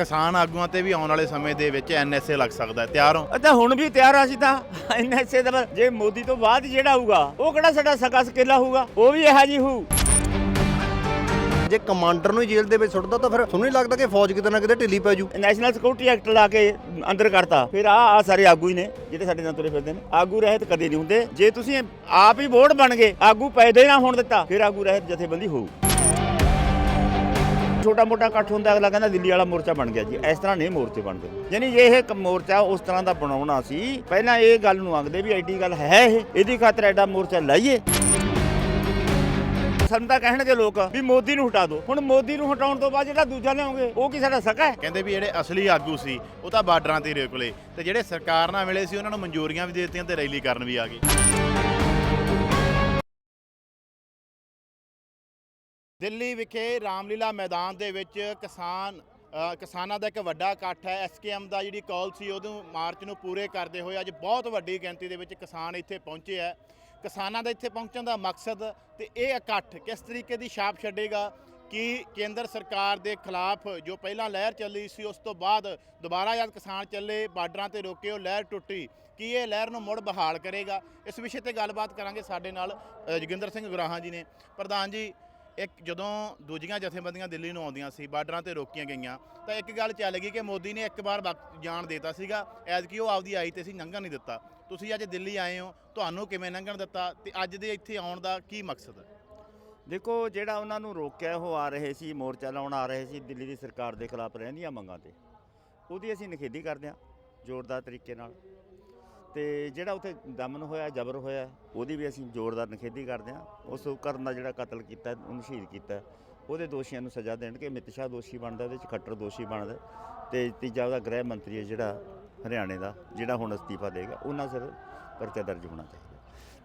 ਕਿਸਾਨ ਆਗੂਆਂ ਤੇ ਵੀ ਆਉਣ ਵਾਲੇ ਸਮੇਂ ਦੇ ਵਿੱਚ ਐਨਐਸਏ ਲੱਗ ਸਕਦਾ ਹੈ। ਤਿਆਰ ਹੋ? ਅੱਛਾ ਹੁਣ ਵੀ ਤਿਆਰ ਆ ਸੀ ਤਾਂ। ਐਨਐਸਏ ਦਾ ਜੇ ਮੋਦੀ ਤੋਂ ਬਾਅਦ ਜਿਹੜਾ ਹੋਊਗਾ ਉਹ ਕਿਹੜਾ ਸਾਡਾ ਸਕਾ ਸਕੇਲਾ ਹੋਊਗਾ? ਉਹ ਵੀ ਇਹੋ ਜੀ ਹੋਊ। ਜੇ ਕਮਾਂਡਰ ਨੂੰ ਹੀ ਜੇਲ੍ਹ ਦੇ ਵਿੱਚ ਸੁੱਟਦਾ ਤਾਂ ਫਿਰ ਤੁਹਾਨੂੰ ਨਹੀਂ ਲੱਗਦਾ ਕਿ ਫੌਜ ਕਿਤੇ ਨਾ ਕਿਤੇ ਢਿੱਲੀ ਪੈ ਜੂ? ਨੈਸ਼ਨਲ ਸਿਕਿਉਰਿਟੀ ਐਕਟ ਲਾ ਕੇ ਅੰਦਰ ਕਰਤਾ। ਫਿਰ ਆ ਆ ਸਾਰੇ ਆਗੂ ਹੀ ਨੇ ਜਿਹੜੇ ਸਾਡੇ ਨਾਲ ਤੁਰੇ ਫਿਰਦੇ ਨੇ। ਆਗੂ ਰਹਿਤ ਕਦੇ ਨਹੀਂ ਹੁੰਦੇ। ਜੇ ਤੁਸੀਂ ਆਪ ਹੀ ਵੋਟ ਬਣ ਗਏ ਆਗੂ ਪੈਦਾ ਹੀ ਨਾ ਹੋਣ ਦਿੱਤਾ ਫਿਰ ਆਗੂ ਰਹਿਤ ਜਥੇਬੰਦੀ ਹੋਊ। ਛੋਟਾ ਮੋਟਾ ਇਕੱਠ ਹੁੰਦਾ, ਅਗਲਾ ਕਹਿੰਦਾ ਦਿੱਲੀ ਵਾਲਾ ਮੋਰਚਾ ਬਣ ਗਿਆ ਜੀ। ਇਸ ਤਰ੍ਹਾਂ ਨਹੀਂ ਮੋਰਚੇ ਬਣਦੇ। ਯਾਨੀ ਇਹ ਮੋਰਚਾ ਉਸ ਤਰ੍ਹਾਂ ਦਾ ਬਣਾਉਣਾ ਸੀ। ਪਹਿਲਾਂ ਇਹ ਗੱਲ ਨੂੰ ਆਖਦੇ ਵੀ ਐਡੀ ਗੱਲ ਹੈ ਇਹ। ਇਹਦੀ ਖਾਤਰ ਐਡਾ ਮੋਰਚਾ ਲਾਈਏ। ਸਾਨੂੰ ਤਾਂ ਕਹਿਣਗੇ ਲੋਕ ਵੀ ਮੋਦੀ ਨੂੰ ਹਟਾ ਦਿਓ ਹੁਣ ਮੋਦੀ ਨੂੰ ਹਟਾਉਣ ਤੋਂ ਬਾਅਦ ਜਿਹੜਾ ਦੂਜਾ ਲਿਆਉਂਗੇ, ਉਹ ਕੀ ਸਾਡਾ ਸਕਾ ਹੈ? ਕਹਿੰਦੇ ਵੀ ਜਿਹੜੇ ਅਸਲੀ ਆਗੂ ਸੀ, ਉਹ ਤਾਂ ਬਾਰਡਰਾਂ ਤੇ ਰੁਕਲੇ ਤੇ ਜਿਹੜੇ ਸਰਕਾਰ ਨਾਲ ਮਿਲੇ ਸੀ, ਉਹਨਾਂ ਨੂੰ ਮਨਜ਼ੂਰੀਆਂ ਵੀ ਦੇ ਦਿੱਤੀਆਂ ਤੇ ਰੈਲੀ ਕਰਨ ਵੀ ਆ ਗਏ। ਦਿੱਲੀ ਵਿਖੇ ਰਾਮਲੀਲਾ ਮੈਦਾਨ ਦੇ ਵਿੱਚ ਕਿਸਾਨ ਕਿਸਾਨਾਂ ਦਾ ਇੱਕ ਵੱਡਾ ਇਕੱਠ ਹੈ। ਐਸਕੇਐਮ ਦਾ ਜਿਹੜੀ ਕਾਲ ਸੀ, ਉਹਨੂੰ ਮਾਰਚ ਨੂੰ ਪੂਰੇ ਕਰਦੇ ਹੋਏ ਅੱਜ ਬਹੁਤ ਵੱਡੀ ਗਿਣਤੀ ਦੇ ਵਿੱਚ ਕਿਸਾਨ ਇੱਥੇ ਪਹੁੰਚੇ ਹੈ। ਕਿਸਾਨਾਂ ਦਾ ਇੱਥੇ ਪਹੁੰਚਣ ਦਾ ਮਕਸਦ ਤੇ ਇਹ ਇਕੱਠ ਕਿਸ ਤਰੀਕੇ ਦੀ ਛਾਪ ਛੱਡੇਗਾ ਕਿ ਕੇਂਦਰ ਸਰਕਾਰ ਦੇ ਖਿਲਾਫ ਜੋ ਪਹਿਲਾਂ ਲਹਿਰ ਚੱਲੀ ਸੀ, ਉਸ ਤੋਂ ਬਾਅਦ ਦੁਬਾਰਾ ਜਦ ਕਿਸਾਨ ਚੱਲੇ, ਬਾਰਡਰਾਂ ਤੇ ਰੋਕੇ ਉਹ ਲਹਿਰ ਟੁੱਟੀ, ਕਿ ਇਹ ਲਹਿਰ ਨੂੰ ਮੁੜ ਬਹਾਲ ਕਰੇਗਾ? ਇਸ ਵਿਸ਼ੇ ਤੇ ਗੱਲਬਾਤ ਕਰਾਂਗੇ ਸਾਡੇ ਨਾਲ ਜੋਗਿੰਦਰ ਸਿੰਘ ਗੁਰਾਹਾਂ ਜੀ ਨੇ। ਪ੍ਰਧਾਨ ਜੀ ਇੱਕ ਜਦੋਂ ਦੂਜੀਆਂ ਜਥੇਬੰਦੀਆਂ ਦਿੱਲੀ ਨੂੰ ਆਉਂਦੀਆਂ ਸੀ, ਬਾਰਡਰਾਂ ਤੇ ਰੋਕੀਆਂ ਗਈਆਂ, ਤਾਂ ਇੱਕ ਗੱਲ ਚੱਲ ਗਈ ਕਿ ਮੋਦੀ ਨੇ ਇੱਕ ਵਾਰ ਵਕਤ ਜਾਣ ਦੇਤਾ ਸੀਗਾ, ਐਤਕੀ ਉਹ ਆਪਦੀ ਆਈ ਤੇ ਸੀ ਲੰਘਣ ਨਹੀਂ ਦਿੱਤਾ। ਤੁਸੀਂ ਅੱਜ ਦਿੱਲੀ ਆਏ ਹੋ, ਤੁਹਾਨੂੰ ਕਿਵੇਂ ਲੰਘਣ ਦਿੱਤਾ ਤੇ ਅੱਜ ਦੇ ਇੱਥੇ ਆਉਣ ਦਾ ਕੀ ਮਕਸਦ ਹੈ? ਦੇਖੋ, ਜਿਹੜਾ ਉਹਨਾਂ ਨੂੰ ਰੋਕਿਆ, ਉਹ ਆ ਰਹੇ ਸੀ, ਮੋਰਚਾ ਲਾਉਣ ਆ ਰਹੇ ਸੀ, ਦਿੱਲੀ ਦੀ ਸਰਕਾਰ ਦੇ ਖਿਲਾਫ ਰਹਿੰਦੀਆਂ ਮੰਗਾਂ ਤੇ। ਉਹਦੀ ਅਸੀਂ ਨਿਖੇਧੀ ਕਰਦੇ ਹਾਂ, ਜ਼ੋਰਦਾਰ ਤਰੀਕੇ ਨਾਲ। ਤੇ ਜਿਹੜਾ ਉੱਥੇ ਦਮਨ ਹੋਇਆ, ਜ਼ਬਰ ਹੋਇਆ, ਉਹਦੀ ਵੀ ਅਸੀਂ ਜ਼ੋਰਦਾਰ ਨਿਖੇਧੀ ਕਰਦੇ ਹਾਂ। ਉਸ ਉਪਕਰਨ ਦਾ ਜਿਹੜਾ ਕਤਲ ਕੀਤਾ, ਉਹਨੂੰ ਸ਼ਹੀਦ ਕੀਤਾ। ਉਹਦੇ ਦੋਸ਼ੀਆਂ ਨੂੰ ਸਜ਼ਾ ਦੇਣ ਕਿ ਅਮਿਤ ਸ਼ਾਹ ਦੋਸ਼ੀ ਬਣਦਾ, ਉਹਦੇ ਚ ਖੱਟਰ ਦੋਸ਼ੀ ਬਣਦਾ। ਤੇ ਤੀਜਾ ਉਹਦਾ ਗ੍ਰਹਿ ਮੰਤਰੀ ਹੈ ਜਿਹੜਾ ਹਰਿਆਣੇ ਦਾ, ਜਿਹੜਾ ਹੁਣ ਅਸਤੀਫਾ ਦੇਗਾ, ਉਹਨਾਂ ਸਿਰ ਪਰਚਾ ਦਰਜ ਹੋਣਾ ਚਾਹੀਦਾ।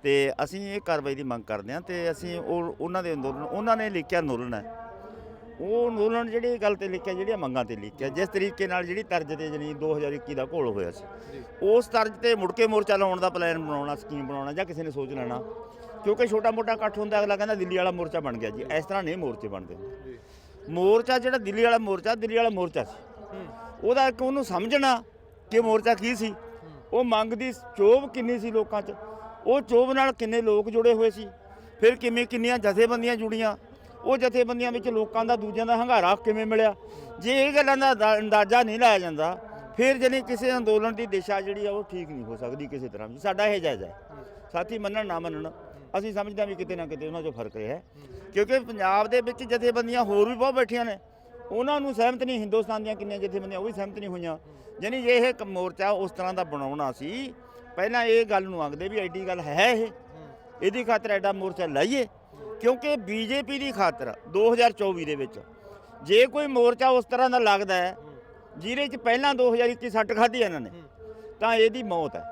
ਤੇ ਅਸੀਂ ਇਹ ਕਾਰਵਾਈ ਦੀ ਮੰਗ ਕਰਦੇ ਹਾਂ ਤੇ ਅਸੀਂ ਉਹ, ਉਹਨਾਂ ਦੇ ਅੰਦੋਲਨ, ਉਹਨਾਂ ਨੇ ਲਿਖਿਆ ਅੰਦੋਲਨ ਹੈ। ਉਹ ਅੰਦੋਲਨ ਜਿਹੜੀ ਗੱਲ ਤੇ ਲਿਖਿਆ ਜਿਹੜੀਆਂ ਮੰਗਾਂ ਤੇ ਲਿਖਿਆ ਜਿਸ ਤਰੀਕੇ ਨਾਲ ਜਿਹੜੀ ਤਰਜ ਤੇ ਜਣੀ 2021 ਦਾ ਘੋਲ ਹੋਇਆ ਸੀ। ਉਸ ਤਰਜ ਤੇ ਮੁੜ ਕੇ ਮੋਰਚਾ ਲਾਉਣ ਦਾ ਪਲਾਨ ਬਣਾਉਣਾ ਸਕੀਮ ਬਣਾਉਣਾ ਜਾਂ ਕਿਸੇ ਨੇ ਸੋਚ ਲੈਣਾ। ਕਿਉਂਕਿ ਛੋਟਾ ਮੋਟਾ ਇਕੱਠ ਹੁੰਦਾ ਅਗਲਾ ਕਹਿੰਦਾ ਦਿੱਲੀ ਵਾਲਾ ਮੋਰਚਾ ਬਣ ਗਿਆ ਜੀ। ਇਸ ਤਰ੍ਹਾਂ ਨਹੀਂ ਮੋਰਚੇ ਬਣਦੇ। ਮੋਰਚਾ ਜਿਹੜਾ ਦਿੱਲੀ ਵਾਲਾ ਮੋਰਚਾ ਦਿੱਲੀ ਵਾਲਾ ਮੋਰਚਾ ਸੀ। ਉਹਦਾ ਇੱਕ ਉਹਨੂੰ ਸਮਝਣਾ ਕਿ ਮੋਰਚਾ ਕੀ ਸੀ। ਉਹ ਮੰਗ ਦੀ ਚੋਭ ਕਿੰਨੀ ਸੀ ਲੋਕਾਂ 'ਚ? ਉਹ ਚੋਭ ਨਾਲ ਕਿੰਨੇ ਲੋਕ ਜੁੜੇ ਹੋਏ ਸੀ? ਫਿਰ ਕਿਵੇਂ ਕਿੰਨੀਆਂ ਜਥੇਬੰਦੀਆਂ ਜੁੜੀਆਂ? ਉਹ ਜਥੇਬੰਦੀਆਂ ਵਿੱਚ ਲੋਕਾਂ ਦਾ ਦੂਜਿਆਂ ਦਾ ਹੰਗਾਰਾ ਕਿਵੇਂ ਮਿਲਿਆ? ਜੇ ਇਹ ਗੱਲਾਂ ਦਾ ਅੰਦਾ- ਅੰਦਾਜ਼ਾ ਨਹੀਂ ਲਾਇਆ ਜਾਂਦਾ, ਫਿਰ ਜਣੀ ਕਿਸੇ ਅੰਦੋਲਨ ਦੀ ਦਿਸ਼ਾ ਜਿਹੜੀ ਆ, ਉਹ ਠੀਕ ਨਹੀਂ ਹੋ ਸਕਦੀ ਕਿਸੇ ਤਰ੍ਹਾਂ ਵੀ। ਸਾਡਾ ਇਹ ਜਾਇਜ਼ਾ ਹੈ। ਸਾਥੀ ਮੰਨਣ ਨਾ ਮੰਨਣ, ਅਸੀਂ ਸਮਝਦੇ ਹਾਂ ਵੀ ਕਿਤੇ ਨਾ ਕਿਤੇ ਉਹਨਾਂ 'ਚੋਂ ਫ਼ਰਕ ਰਿਹਾ ਹੈ। ਕਿਉਂਕਿ ਪੰਜਾਬ ਦੇ ਵਿੱਚ ਜਥੇਬੰਦੀਆਂ ਹੋਰ ਵੀ ਬਹੁਤ ਬੈਠੀਆਂ ਨੇ। ਉਹਨਾਂ ਨੂੰ ਸਹਿਮਤ ਨਹੀਂ, ਹਿੰਦੁਸਤਾਨ ਦੀਆਂ ਕਿੰਨੀਆਂ ਜਥੇਬੰਦੀਆਂ, ਉਹ ਵੀ ਸਹਿਮਤ ਨਹੀਂ ਹੋਈਆਂ। ਯਾਨੀ ਜੇ ਇਹ ਇੱਕ ਮੋਰਚਾ ਉਸ ਤਰ੍ਹਾਂ ਦਾ ਬਣਾਉਣਾ ਸੀ, ਪਹਿਲਾਂ ਇਹ ਗੱਲ ਨੂੰ ਆਖਦੇ ਵੀ ਐਡੀ ਗੱਲ ਹੈ ਇਹ। ਇਹਦੀ ਖਾਤਰ ਐਡਾ ਮੋਰਚਾ ਲਾਈਏ। ਕਿਉਂਕਿ ਬੀਜੇਪੀ ਦੀ ਖਾਤਰ 2024 ਦੇ ਵਿੱਚ ਜੇ ਕੋਈ ਮੋਰਚਾ ਉਸ ਤਰ੍ਹਾਂ ਦਾ ਲੱਗਦਾ ਹੈ, ਜਿਹਦੇ 'ਚ ਪਹਿਲਾਂ 2021 ਸੱਟ ਖਾਧੀ ਇਹਨਾਂ ਨੇ, ਤਾਂ ਇਹਦੀ ਮੌਤ ਹੈ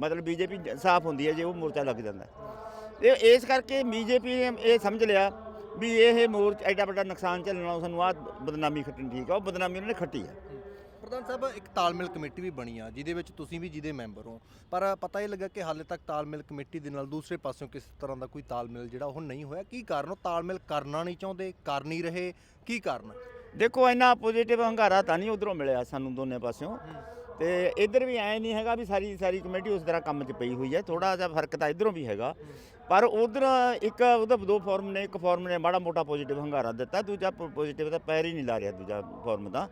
ਮਤਲਬ ਬੀਜੇਪੀ ਸਾਫ਼ ਹੁੰਦੀ ਹੈ ਜੇ ਉਹ ਮੋਰਚਾ ਲੱਗ ਜਾਂਦਾ ਹੈ। ਇਸ ਕਰਕੇ ਬੀਜੇਪੀ ਨੇ ਇਹ ਸਮਝ ਲਿਆ ਵੀ ਇਹ ਮੋਰਚਾ ਐਡਾ ਵੱਡਾ ਨੁਕਸਾਨ ਝੱਲਣਾ ਸਾਨੂੰ ਆ ਬਦਨਾਮੀ ਖੱਟਣੀ ਠੀਕ ਆ ਉਹ ਬਦਨਾਮੀ ਉਹਨਾਂ ਨੇ ਖੱਟੀ ਹੈ ਪ੍ਰਧਾਨ ਸਾਹਿਬ, ਇੱਕ ਤਾਲਮੇਲ ਕਮੇਟੀ ਵੀ ਬਣੀ ਆ, ਜਿਹਦੇ ਵਿੱਚ ਤੁਸੀਂ ਵੀ ਜਿਹਦੇ ਮੈਂਬਰ ਹੋ। ਪਰ ਪਤਾ ਇਹ ਲੱਗਾ ਕਿ ਹਾਲੇ ਤੱਕ ਤਾਲਮੇਲ ਕਮੇਟੀ ਦੇ ਨਾਲ ਦੂਸਰੇ ਪਾਸਿਓਂ ਕਿਸੇ ਤਰ੍ਹਾਂ ਦਾ ਕੋਈ ਤਾਲਮੇਲ ਜਿਹੜਾ ਉਹ ਨਹੀਂ ਹੋਇਆ। ਕੀ ਕਾਰਨ ਉਹ ਤਾਲਮੇਲ ਕਰਨਾ ਨਹੀਂ ਚਾਹੁੰਦੇ, ਕਰ ਨਹੀਂ ਰਹੇ, ਕੀ ਕਾਰਨ? ਦੇਖੋ, ਇੰਨਾ ਪੋਜ਼ਿਟਿਵ ਹੰਗਾਰਾ ਤਾਂ ਨਹੀਂ ਉਧਰੋਂ ਮਿਲਿਆ ਸਾਨੂੰ ਦੋਨੇ ਪਾਸਿਓਂ। ਤੇ ਇੱਧਰ ਵੀ ਐ ਨਹੀਂ ਹੈਗਾ ਵੀ ਸਾਰੀ ਸਾਰੀ ਕਮੇਟੀ ਉਸ ਤਰ੍ਹਾਂ ਕੰਮ 'ਚ ਪਈ ਹੋਈ ਹੈ। ਥੋੜਾ ਜਿਹਾ ਫ਼ਰਕ ਤਾਂ ਇਧਰੋਂ ਵੀ ਹੈਗਾ। ਪਰ ਉਧਰ ਇੱਕ ਉਹਦਾ ਦੋ ਫਾਰਮ ਨੇ, ਇੱਕ ਫਾਰਮ ਨੇ ਮਾੜਾ ਮੋਟਾ ਪੋਜ਼ਿਟਿਵ ਹੰਗਾਰਾ ਦਿੱਤਾ, ਦੂਜਾ ਪੋਜ਼ਿਟਿਵ ਤਾਂ ਪੈਰ ਹੀ ਨਹੀਂ ਲਾ ਰਿਹਾ ਦੂਜਾ ਫਾਰਮ ਦਾ।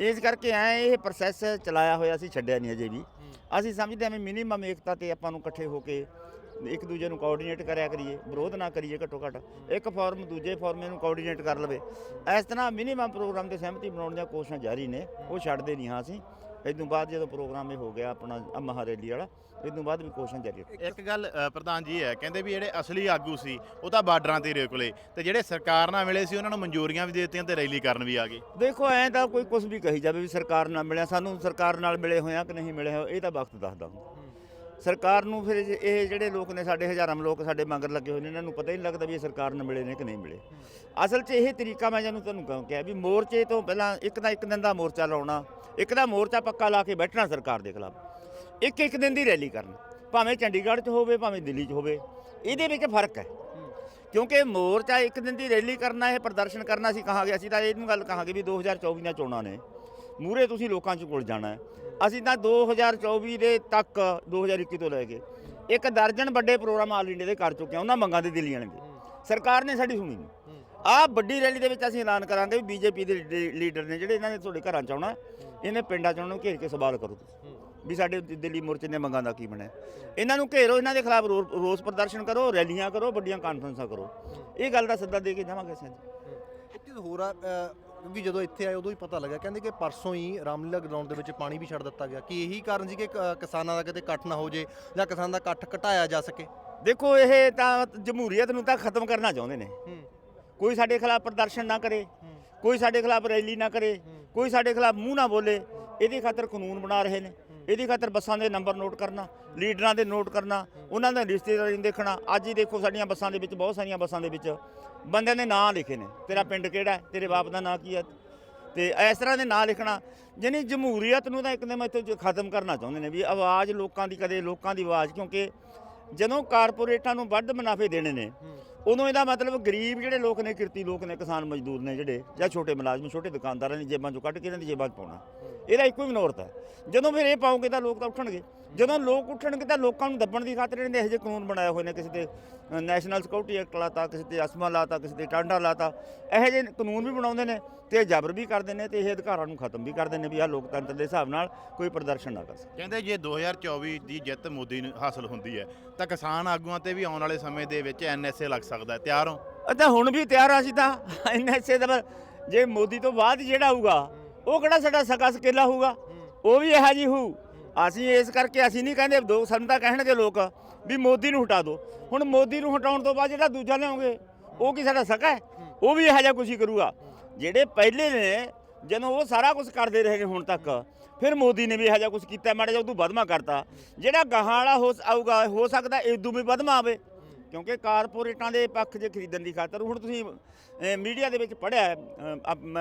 ਇਸ ਕਰਕੇ ਐ ਇਹ ਪ੍ਰੋਸੈਸ ਚਲਾਇਆ ਹੋਇਆ ਸੀ ਛੱਡਿਆ ਨਹੀਂ ਅਜੇ ਵੀ। ਅਸੀਂ ਸਮਝਦੇ ਹਾਂ ਵੀ ਮਿਨੀਮਮ ਏਕਤਾ ਤੇ ਆਪਾਂ ਨੂੰ ਇਕੱਠੇ ਹੋ ਕੇ ਇੱਕ ਦੂਜੇ ਨੂੰ ਕੋਆਰਡੀਨੇਟ ਕਰਿਆ ਕਰੀਏ, ਵਿਰੋਧ ਨਾ ਕਰੀਏ ਘੱਟੋ ਘੱਟ। ਇੱਕ ਫਾਰਮ ਦੂਜੇ ਫਾਰਮੇ ਨੂੰ ਕੋਆਰਡੀਨੇਟ ਕਰ ਲਵੇ। ਇਸ ਤਰ੍ਹਾਂ ਮਿਨੀਮਮ ਪ੍ਰੋਗਰਾਮ ਤੇ ਸਹਿਮਤੀ ਬਣਾਉਣ ਦੀਆਂ ਕੋਸ਼ਿਸ਼ਾਂ ਜਾਰੀ ਨੇ, ਉਹ ਛੱਡਦੇ ਨਹੀਂ ਹਾਂ ਅਸੀਂ। ਇਸ ਤੋਂ ਬਾਅਦ ਜਦੋਂ ਪ੍ਰੋਗਰਾਮ ਇਹ ਹੋ ਗਿਆ ਆਪਣਾ ਮਹਾਰੈਲੀ ਵਾਲਾ ਇਸ ਤੋਂ ਬਾਅਦ ਵੀ ਕੋਸ਼ਿਸ਼ਾਂ ਜਾਰੀ ਰੱਖਾਂਗੇ। ਇੱਕ ਗੱਲ ਅ, ਪ੍ਰਧਾਨ ਜੀ ਹੈ ਕਹਿੰਦੇ ਵੀ ਜਿਹੜੇ ਅਸਲੀ ਆਗੂ ਸੀ ਉਹ ਤਾਂ ਬਾਰਡਰਾਂ ਤੇ ਰੁਕਲੇ ਤੇ ਜਿਹੜੇ ਸਰਕਾਰ ਨਾਲ ਮਿਲੇ ਸੀ ਉਹਨਾਂ ਨੂੰ ਮਨਜ਼ੂਰੀਆਂ ਵੀ ਦੇ ਦਿੱਤੀਆਂ ਤੇ ਰੈਲੀ ਕਰਨ ਵੀ ਆ ਗਏ ਦੇਖੋ ਐਂ ਤਾਂ ਕੋਈ ਕੁਝ ਵੀ ਕਹੀ ਜਾਵੇ ਵੀ ਸਰਕਾਰ ਨਾਲ ਮਿਲਿਆ ਸਾਨੂੰ ਸਰਕਾਰ ਨਾਲ ਮਿਲੇ ਹੋਇਆ ਕਿ ਨਹੀਂ ਮਿਲੇ ਹੋਏ ਇਹ ਤਾਂ ਵਕਤ ਦੱਸਦਾ ਹੁੰਦਾ ਸਰਕਾਰ ਨੂੰ ਫਿਰ ਜੇ ਇਹ ਜਿਹੜੇ ਲੋਕ ਨੇ, ਸਾਡੇ ਹਜ਼ਾਰਾਂ ਲੋਕ ਸਾਡੇ ਮਗਰ ਲੱਗੇ ਹੋਏ ਨੇ, ਇਹਨਾਂ ਨੂੰ ਪਤਾ ਹੀ ਨਹੀਂ ਲੱਗਦਾ ਵੀ ਇਹ ਸਰਕਾਰ ਨੂੰ ਮਿਲੇ ਨੇ ਕਿ ਨਹੀਂ ਮਿਲੇ। ਅਸਲ 'ਚ ਇਹ ਤਰੀਕਾ ਮੈਂ ਜਾਨੂੰ ਤੁਹਾਨੂੰ ਕਹਾਂ ਕਿਹਾ ਵੀ ਮੋਰਚੇ ਤੋਂ ਪਹਿਲਾਂ ਇੱਕ ਤਾਂ ਇੱਕ ਦਿਨ ਦਾ ਮੋਰਚਾ ਲਾਉਣਾ, ਇੱਕ ਦਾ ਮੋਰਚਾ ਪੱਕਾ ਲਾ ਕੇ ਬੈਠਣਾ ਸਰਕਾਰ ਦੇ ਖਿਲਾਫ। ਇੱਕ ਇੱਕ ਦਿਨ ਦੀ ਰੈਲੀ ਕਰਨੀ, ਭਾਵੇਂ ਚੰਡੀਗੜ੍ਹ 'ਚ ਹੋਵੇ, ਭਾਵੇਂ ਦਿੱਲੀ 'ਚ ਹੋਵੇ, ਇਹਦੇ ਵਿੱਚ ਫ਼ਰਕ ਹੈ। ਕਿਉਂਕਿ ਮੋਰਚਾ ਇੱਕ ਦਿਨ ਦੀ ਰੈਲੀ ਕਰਨਾ, ਇਹ ਪ੍ਰਦਰਸ਼ਨ ਕਰਨਾ, ਅਸੀਂ ਕਹਾਂਗੇ, ਅਸੀਂ ਤਾਂ ਇਹਨੂੰ ਗੱਲ ਕਹਾਂਗੇ ਵੀ 2024 ਦੀਆਂ ਚੋਣਾਂ ਨੇ। ਮੂਰੇ ਤੁਸੀਂ ਲੋਕਾਂ ਚ ਕੋਲ ਜਾਣਾ ਹੈ। ਅਸੀਂ ਤਾਂ 2024 ਦੇ ਤੱਕ 2021 ਤੋਂ ਲੈ ਕੇ ਇੱਕ ਦਰਜਨ ਵੱਡੇ ਪ੍ਰੋਗਰਾਮ ਆਲ ਇੰਡੀਆ ਦੇ ਕਰ ਚੁੱਕੇ ਹਾਂ ਉਹਨਾਂ ਮੰਗਾਂ ਦੇ ਦਿੱਲੀਆਂ ਦੇ ਸਰਕਾਰ ਨੇ ਸਾਡੀ ਸੁਣੀ ਨਹੀਂ। ਆਹ ਵੱਡੀ ਰੈਲੀ ਦੇ ਵਿੱਚ ਅਸੀਂ ਐਲਾਨ ਕਰਾਂਗੇ ਵੀ ਬੀਜੇਪੀ ਦੇ ਲੀ- ਲੀਡਰ ਨੇ ਜਿਹੜੇ ਇਹਨਾਂ ਨੇ ਤੁਹਾਡੇ ਘਰਾਂ ਚ ਆਉਣਾ ਇਹਨੇ ਪਿੰਡਾਂ ਚ ਉਹਨਾਂ ਨੂੰ ਘੇਰ ਕੇ ਸਵਾਲ ਕਰੋ ਤੁਸੀਂ। ਵੀ ਸਾਡੇ ਦਿੱਲੀ ਮੋਰਚੇ ਦੀਆਂ ਮੰਗਾਂ ਦਾ ਕੀ ਬਣਿਆ? ਇਹਨਾਂ ਨੂੰ ਘੇਰੋ ਇਹਨਾਂ ਦੇ ਖਿਲਾਫ ਰੋ- ਰੋਸ ਪ੍ਰਦਰਸ਼ਨ ਕਰੋ ਰੈਲੀਆਂ ਕਰੋ ਵੱਡੀਆਂ ਕਾਨਫਰੰਸਾਂ ਕਰੋ। ਇਹ ਗੱਲ ਦਾ ਸੱਦਾ ਦੇ ਕੇ ਜਾਵਾਂਗੇ ਅਸੀਂ। ਅੱਜ। ਇੱਕ ਚੀਜ਼ ਹੋਰ ਆ ਕਿਉਂਕਿ ਜਦੋਂ ਇੱਥੇ ਆਏ ਉਦੋਂ ਹੀ ਪਤਾ ਲੱਗਾ ਕਹਿੰਦੇ ਕਿ ਪਰਸੋਂ ਹੀ ਰਾਮਲੀਲਾ ਗਰਾਊਂਡ ਦੇ ਵਿੱਚ ਪਾਣੀ ਵੀ ਛੱਡ ਦਿੱਤਾ ਗਿਆ। ਕਿ ਇਹੀ ਕਾਰਨ ਸੀ ਕਿ ਕ- ਕਿਸਾਨਾਂ ਦਾ ਕਿਤੇ ਇਕੱਠ ਨਾ ਹੋ ਜੇ ਜਾਂ ਕਿਸਾਨਾਂ ਦਾ ਇਕੱਠ ਘਟਾਇਆ ਜਾ ਸਕੇ? ਦੇਖੋ ਇਹ ਤਾਂ ਜਮਹੂਰੀਅਤ ਨੂੰ ਤਾਂ ਖਤਮ ਕਰਨਾ ਚਾਹੁੰਦੇ ਨੇ। ਹੂੰ। ਕੋਈ ਸਾਡੇ ਖਿਲਾਫ ਪ੍ਰਦਰਸ਼ਨ ਨਾ ਕਰੇ ਕੋਈ ਸਾਡੇ ਖਿਲਾਫ ਰੈਲੀ ਨਾ ਕਰੇ ਕੋਈ ਸਾਡੇ ਖਿਲਾਫ ਮੂੰਹ ਨਾ ਬੋਲੇ। ਇਹਦੀ ਖਾਤਰ ਕਾਨੂੰਨ ਬਣਾ ਰਹੇ ਨੇ। ਇਹਦੀ ਖਾਤਰ ਬੱਸਾਂ ਦੇ ਨੰਬਰ ਨੋਟ ਕਰਨਾ, ਲੀਡਰਾਂ ਦੇ ਨੋਟ ਕਰਨਾ, ਉਹਨਾਂ ਦਾ ਰਿਸ਼ਤੇਦਾਰੀ ਦੇਖਣਾ। ਅੱਜ ਹੀ ਦੇਖੋ ਸਾਡੀਆਂ ਬੱਸਾਂ ਦੇ ਵਿੱਚ, ਬਹੁਤ ਸਾਰੀਆਂ ਬੱਸਾਂ ਦੇ ਵਿੱਚ ਬੰਦਿਆਂ ਦੇ ਨਾਂ ਲਿਖੇ ਨੇ। ਤੇਰਾ ਪਿੰਡ ਕਿਹੜਾ ਹੈ? ਤੇਰੇ ਬਾਪ ਦਾ ਨਾਂ ਕੀ ਹੈ? ਤੇ ਇਸ ਤਰ੍ਹਾਂ ਦੇ ਨਾਂ ਲਿਖਣਾ ਜਾਣੀ ਜਮਹੂਰੀਅਤ ਨੂੰ ਤਾਂ ਇੱਕਦਮ ਇੱਥੇ ਖਤਮ ਕਰਨਾ ਚਾਹੁੰਦੇ ਨੇ ਵੀ ਆਵਾਜ਼ ਲੋਕਾਂ ਦੀ ਕਦੇ ਲੋਕਾਂ ਦੀ ਆਵਾਜ਼, ਕਿਉਂਕਿ ਜਦੋਂ ਕਾਰਪੋਰੇਟਾਂ ਨੂੰ ਵੱਧ ਮੁਨਾਫੇ ਦੇਣੇ ਨੇ ਉਦੋਂ ਇਹਦਾ ਮਤਲਬ ਗਰੀਬ ਜਿਹੜੇ ਲੋਕ ਨੇ ਕਿਰਤੀ ਲੋਕ ਨੇ ਕਿਸਾਨ ਮਜ਼ਦੂਰ ਨੇ ਜਿਹੜੇ ਜਾਂ ਛੋਟੇ ਮੁਲਾਜ਼ਮ ਛੋਟੇ ਦੁਕਾਨਦਾਰਾਂ ਦੀ ਜੇਬਾਂ ਚੋਂ ਕੱਢ ਕੇ ਇਹਨਾਂ ਦੀ ਜੇਬਾਂ 'ਚ ਪਾਉਣਾ। ਇਹਦਾ ਇੱਕੋ ਹੀ ਮਨੋਰਥ ਹੈ। ਜਦੋਂ ਫਿਰ ਇਹ ਪਾਓਗੇ ਤਾਂ ਲੋਕ ਤਾਂ ਉੱਠਣਗੇ। ਜਦੋਂ ਲੋਕ ਉੱਠਣਗੇ ਤਾਂ ਲੋਕਾਂ ਨੂੰ ਦੱਬਣ ਦੀ ਖਾਤਰ ਇਹਨੇ ਇਹੋ ਜਿਹੇ ਕਾਨੂੰਨ ਬਣਾਏ ਹੋਏ ਨੇ ਕਿਸੇ ਤੇ ਨੈਸ਼ਨਲ ਸਿਕਿਉਰਿਟੀ ਐਕਟ ਲਾਤਾ ਕਿਸੇ ਤੇ ਅਸਮਾ ਲਾਤਾ ਕਿਸੇ ਤੇ ਟਾਂਡਾ ਲਾਤਾ ਇਹੋ ਜਿਹੇ ਕਾਨੂੰਨ ਵੀ ਬਣਾਉਂਦੇ ਨੇ ਤੇ ਜ਼ਬਰ ਵੀ ਕਰਦੇ ਨੇ ਤੇ ਇਹ ਅਧਿਕਾਰਾਂ ਨੂੰ ਖਤਮ ਵੀ ਕਰਦੇ ਨੇ ਵੀ ਆਹ ਲੋਕਤੰਤਰ ਦੇ ਹਿਸਾਬ ਨਾਲ ਕੋਈ ਪ੍ਰਦਰਸ਼ਨ ਨਾ ਕਰ ਸਕੇ। ਕਹਿੰਦੇ ਜੇ 2024 ਦੀ ਜਿੱਤ ਮੋਦੀ ਨੂੰ ਹਾਸਲ ਹੁੰਦੀ ਹੈ ਤਾਂ ਕਿਸਾਨ ਆਗੂਆਂ ਤੇ ਵੀ ਆਉਣ ਵਾਲੇ ਸਮੇਂ ਦੇ ਵਿੱਚ ਐਨਐਸਏ ਲੱਗ ਸਕਦਾ ਹੈ। ਤਿਆਰ ਹੋ? ਅੱਛਾ ਹੁਣ ਵੀ ਤਿਆਰ ਆ ਸੀ ਤਾਂ। ਐਨਐਸਏ ਦਾ ਜੇ ਮੋਦੀ ਤੋਂ ਬਾਅਦ ਜਿਹੜਾ ਆਊਗਾ ਉਹ ਕਿਹੜਾ ਸਾਡਾ ਸਕਾ ਸਕੇਲਾ ਹੋਊਗਾ? ਉਹ ਵੀ ਇਹੋ ਜੀ ਹੋਊ। ਅਸੀਂ ਇਸ ਕਰਕੇ ਅਸੀਂ ਨਹੀਂ ਕਹਿੰਦੇ, ਦੋ ਸਾਨੂੰ ਤਾਂ ਕਹਿਣਗੇ ਲੋਕ ਵੀ ਮੋਦੀ ਨੂੰ ਹਟਾ ਦਿਓ। ਹੁਣ ਮੋਦੀ ਨੂੰ ਹਟਾਉਣ ਤੋਂ ਬਾਅਦ ਜਿਹੜਾ ਦੂਜਾ ਲਿਆਉਂਗੇ, ਉਹ ਕੀ ਸਾਡਾ ਸਕਾ ਹੈ? ਉਹ ਵੀ ਇਹੋ ਜਿਹਾ ਕੁਛ ਹੀ ਕਰੂਗਾ। ਜਿਹੜੇ ਪਹਿਲੇ ਨੇ, ਜਦੋਂ ਉਹ ਸਾਰਾ ਕੁਝ ਕਰਦੇ ਰਹੇ ਨੇ ਹੁਣ ਤੱਕ, ਫਿਰ ਮੋਦੀ ਨੇ ਵੀ ਇਹੋ ਜਿਹਾ ਕੁਝ ਕੀਤਾ, ਮਾੜਾ ਜਿਹਾ ਉਦੋਂ ਵਧਮਾ ਕਰਤਾ। ਜਿਹੜਾ ਗਾਹਾਂ ਵਾਲਾ ਹੋ ਆਊਗਾ, ਹੋ ਸਕਦਾ ਇਦੋਂ ਵੀ ਵਧਮਾ ਆਵੇ। ਕਿਉਂਕਿ ਕਾਰਪੋਰੇਟਾਂ ਦੇ ਪੱਖ 'ਚ ਖਰੀਦਣ ਦੀ ਖਾਤਰ, ਹੁਣ ਤੁਸੀਂ ਮੀਡੀਆ ਦੇ ਵਿੱਚ ਪੜ੍ਹਿਆ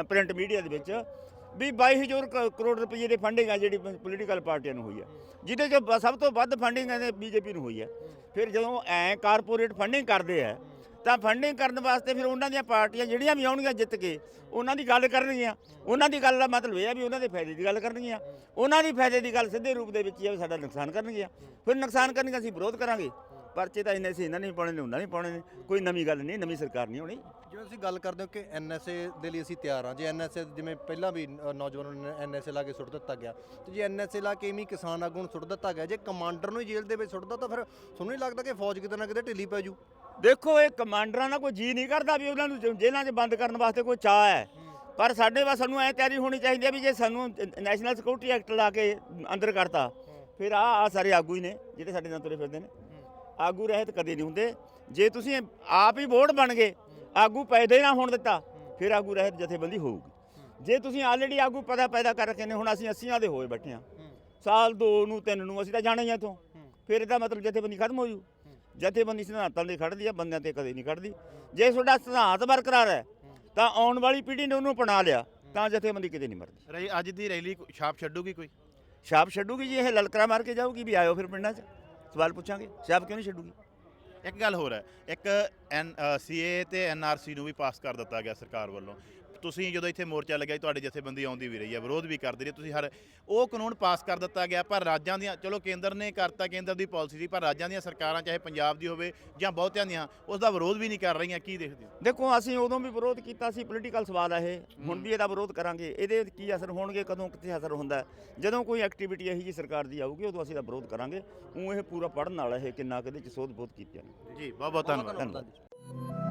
ਪ੍ਰਿੰਟ ਮੀਡੀਆ ਦੇ ਵਿੱਚ ਵੀ 22000 ਕ- ਕਰੋੜ ਰੁਪਏ ਦੀ ਫੰਡਿੰਗ ਆ ਜਿਹੜੀ ਪੋਲੀਟੀਕਲ ਪਾਰਟੀਆਂ ਨੂੰ ਹੋਈ ਹੈ ਜਿਹਦੇ 'ਚ ਬ- ਸਭ ਤੋਂ ਵੱਧ ਫੰਡਿੰਗ ਹੈ ਬੀਜੇਪੀ ਨੂੰ ਹੋਈ ਹੈ ਫਿਰ ਜਦੋਂ ਐ ਕਾਰਪੋਰੇਟ ਫੰਡਿੰਗ ਕਰਦੇ ਆ, ਤਾਂ ਫੰਡਿੰਗ ਕਰਨ ਵਾਸਤੇ ਫਿਰ ਉਹਨਾਂ ਦੀਆਂ ਪਾਰਟੀਆਂ ਜਿਹੜੀਆਂ ਵੀ ਆਉਣਗੀਆਂ ਜਿੱਤ ਕੇ, ਉਹਨਾਂ ਦੀ ਗੱਲ ਕਰਨਗੀਆਂ। ਉਹਨਾਂ ਦੀ ਗੱਲ ਦਾ ਮਤਲਬ ਇਹ ਆ ਵੀ ਉਹਨਾਂ ਦੇ ਫਾਇਦੇ ਦੀ ਗੱਲ ਕਰਨਗੀਆਂ। ਉਹਨਾਂ ਦੀ ਫਾਇਦੇ ਦੀ ਗੱਲ ਸਿੱਧੇ ਰੂਪ ਦੇ ਵਿੱਚ ਹੀ ਆ ਵੀ ਸਾਡਾ ਨੁਕਸਾਨ ਕਰਨਗੀਆਂ। ਫਿਰ ਨੁਕਸਾਨ ਕਰਨਗੇ ਅਸੀਂ ਵਿਰੋਧ ਕਰਾਂਗੇ। ਪਰਚੇ ਤਾਂ ਇੰਨੇ ਸੀ, ਇਹਨਾਂ ਨੇ ਪਾਉਣੇ ਨੇ, ਉਹਨਾਂ ਨੇ ਪਾਉਣੇ ਨੇ। ਕੋਈ ਨਵੀਂ ਗੱਲ ਨਹੀਂ, ਨਵੀਂ ਸਰਕਾਰ ਨਹੀਂ ਹੋਣੀ ਜਿਵੇਂ ਤੁਸੀਂ ਗੱਲ ਕਰਦੇ ਹੋ ਕਿ ਐਨਐਸਏ ਦੇ ਲਈ ਅਸੀਂ ਤਿਆਰ ਹਾਂ ਜੇ ਐਨਐਸਏ ਜਿਵੇਂ ਪਹਿਲਾਂ ਵੀ ਅ, ਨੌਜਵਾਨਾਂ ਨੇ ਐਨਐਸਏ ਲਾ ਕੇ ਸੁੱਟ ਦਿੱਤਾ ਗਿਆ ਤੇ ਜੇ ਐਨਐਸਏ ਲਾ ਕੇ ਇਵੇਂ ਕਿਸਾਨ ਆਗੂ ਨੂੰ ਸੁੱਟ ਦਿੱਤਾ ਗਿਆ ਜੇ ਕਮਾਂਡਰ ਨੂੰ ਹੀ ਜੇਲ੍ਹ ਦੇ ਵਿੱਚ ਸੁੱਟਦਾ ਤਾਂ ਫਿਰ ਤੁਹਾਨੂੰ ਨਹੀਂ ਲੱਗਦਾ ਕਿ ਫੌਜ ਕਿਤੇ ਨਾ ਕਿਤੇ ਢਿੱਲੀ ਪੈ ਜੂ? ਦੇਖੋ ਇਹ ਕਮਾਂਡਰਾਂ ਨਾਲ ਕੋਈ ਜੀ ਨਹੀਂ ਕਰਦਾ ਵੀ ਉਹਨਾਂ ਨੂੰ ਜੇਲ੍ਹਾਂ 'ਚ ਬੰਦ ਕਰਨ ਵਾਸਤੇ ਕੋਈ ਚਾਹ ਹੈ। ਪਰ ਸਾਡੇ ਵਾ ਸਾਨੂੰ ਐ ਤਿਆਰੀ ਹੋਣੀ ਚਾਹੀਦੀ ਹੈ ਵੀ ਜੇ ਸਾਨੂੰ ਨੈਸ਼ਨਲ ਸਿਕਿਉਰਿਟੀ ਐਕਟ ਲਾ ਕੇ ਅੰਦਰ ਕਰਤਾ ਫਿਰ ਆ ਆ ਸਾਰੇ ਆਗੂ ਹੀ ਨੇ ਜਿਹੜੇ ਸਾਡੇ ਨਾਲ ਤੁਰੇ ਫਿਰਦੇ ਨੇ। ਆਗੂ ਰਹਿਤ ਕਦੇ ਨਹੀਂ ਹੁੰਦੇ। ਜੇ ਤੁਸੀਂ ਆਪ ਹੀ ਵੋਟ ਬਣ ਗਏ ਆਗੂ ਪੈਦਾ ਹੀ ਨਾ ਹੋਣ ਦਿੱਤਾ ਫਿਰ ਆਗੂ ਰਹਿਤ ਜਥੇਬੰਦੀ ਹੋਊਗੀ। ਜੇ ਤੁਸੀਂ ਆਲਰੇਡੀ ਆਗੂ ਪਤਾ ਪੈਦਾ ਕਰ ਰੱਖੇ ਨੇ ਹੁਣ ਅਸੀਂ 80ਾਂ ਦੇ ਹੋਏ ਬੈਠੇ ਆ ਸਾਲ 2 ਨੂੰ 3 ਨੂੰ ਅਸੀਂ ਤਾਂ ਜਾਣਾ ਹੀ ਆ ਇੱਥੋਂ। ਫਿਰ ਇਹਦਾ ਮਤਲਬ ਜਥੇਬੰਦੀ ਖਤਮ ਹੋ ਜੂ ਜਥੇਬੰਦੀ ਸਿਧਾਂਤਾਂ ਦੇ ਖੜਦੀ ਆ ਬੰਦਿਆਂ ਤੇ ਕਦੇ ਨਹੀਂ ਖੜਦੀ। ਜੇ ਤੁਹਾਡਾ ਸਿਧਾਂਤ ਬਰਕਰਾਰ ਹੈ ਤਾਂ ਆਉਣ ਵਾਲੀ ਪੀੜ੍ਹੀ ਨੇ ਉਹਨੂੰ ਅਪਣਾ ਲਿਆ ਤਾਂ ਜਥੇਬੰਦੀ ਕਿਤੇ ਨਹੀਂ ਮਰਦੀ। ਰੇ ਅੱਜ ਦੀ ਰੈਲੀ ਛਾਪ ਛੱਡੂਗੀ ਕੋਈ? ਛਾਪ ਛੱਡੂਗੀ ਜੀ ਇਹ ਲਲਕਰਾ ਮਾਰ ਕੇ ਜਾਊਗੀ ਵੀ ਆਇਓ ਫਿਰ ਪਿੰਡਾਂ 'ਚ। ਸਵਾਲ ਪੁੱਛਾਂਗੇ ਛਾਪ ਕਿਉਂ ਨਹੀਂ ਛੱਡੂਗੀ? ਇੱਕ ਗੱਲ ਹੋਰ ਹੈ, ਇੱਕ ਐਨ ਸੀਏ ਤੇ ਐਨਆਰਸੀ ਨੂੰ ਵੀ ਪਾਸ ਕਰ ਦਿੱਤਾ ਗਿਆ ਸਰਕਾਰ ਵੱਲੋਂ। ਤੁਸੀਂ ਜਦੋਂ ਇੱਥੇ ਮੋਰਚਾ ਲੱਗਿਆ ਤੁਹਾਡੀ ਜਥੇਬੰਦੀ ਆਉਂਦੀ ਵੀ ਰਹੀ ਹੈ ਵਿਰੋਧ ਵੀ ਕਰਦੀ ਰਹੀ ਤੁਸੀਂ ਹਰ ਉਹ ਕਾਨੂੰਨ ਪਾਸ ਕਰ ਦਿੱਤਾ ਗਿਆ ਪਰ ਰਾਜਾਂ ਦੀਆਂ ਚਲੋ ਕੇਂਦਰ ਨੇ ਕਰਤਾ ਕੇਂਦਰ ਦੀ ਪਾਲਿਸੀ ਸੀ ਪਰ ਰਾਜਾਂ ਦੀਆਂ ਸਰਕਾਰਾਂ ਚਾਹੇ ਪੰਜਾਬ ਦੀ ਹੋਵੇ ਜਾਂ ਬਹੁਤਿਆਂ ਦੀਆਂ ਉਸ ਦਾ ਵਿਰੋਧ ਵੀ ਨਹੀਂ ਕਰ ਰਹੀਆਂ ਕੀ ਦੇਖਦੇ ਹੋ? ਦੇਖੋ ਅਸੀਂ ਉਦੋਂ ਵੀ ਵਿਰੋਧ ਕੀਤਾ ਸੀ ਪੋਲੀਟੀਕਲ ਸਵਾਲ ਆ ਇਹ। ਹੁਣ ਵੀ ਇਹਦਾ ਵਿਰੋਧ ਕਰਾਂਗੇ। ਇਹਦੇ ਕੀ ਅਸਰ ਹੋਣਗੇ ਕਦੋਂ ਕਿੱਥੇ ਅਸਰ ਹੁੰਦਾ ਹੈ। ਜਦੋਂ ਕੋਈ ਐਕਟੀਵਿਟੀ ਇਹੀ ਜੀ ਸਰਕਾਰ ਦੀ ਆਊਗੀ ਉਦੋਂ ਅਸੀਂ ਇਹਦਾ ਵਿਰੋਧ ਕਰਾਂਗੇ। ਉਹ ਇਹ ਪੂਰਾ ਪੜਨ ਵਾਲਾ ਇਹ ਕਿੰਨਾ ਕਿਤੇ ਚ ਸੋਧ ਬੋਧ ਕੀਤੀਆਂ ਨੇ ਜੀ ਬਹੁਤ ਬਹੁਤ ਧੰਨਵਾਦ ਧੰਨਵਾਦ।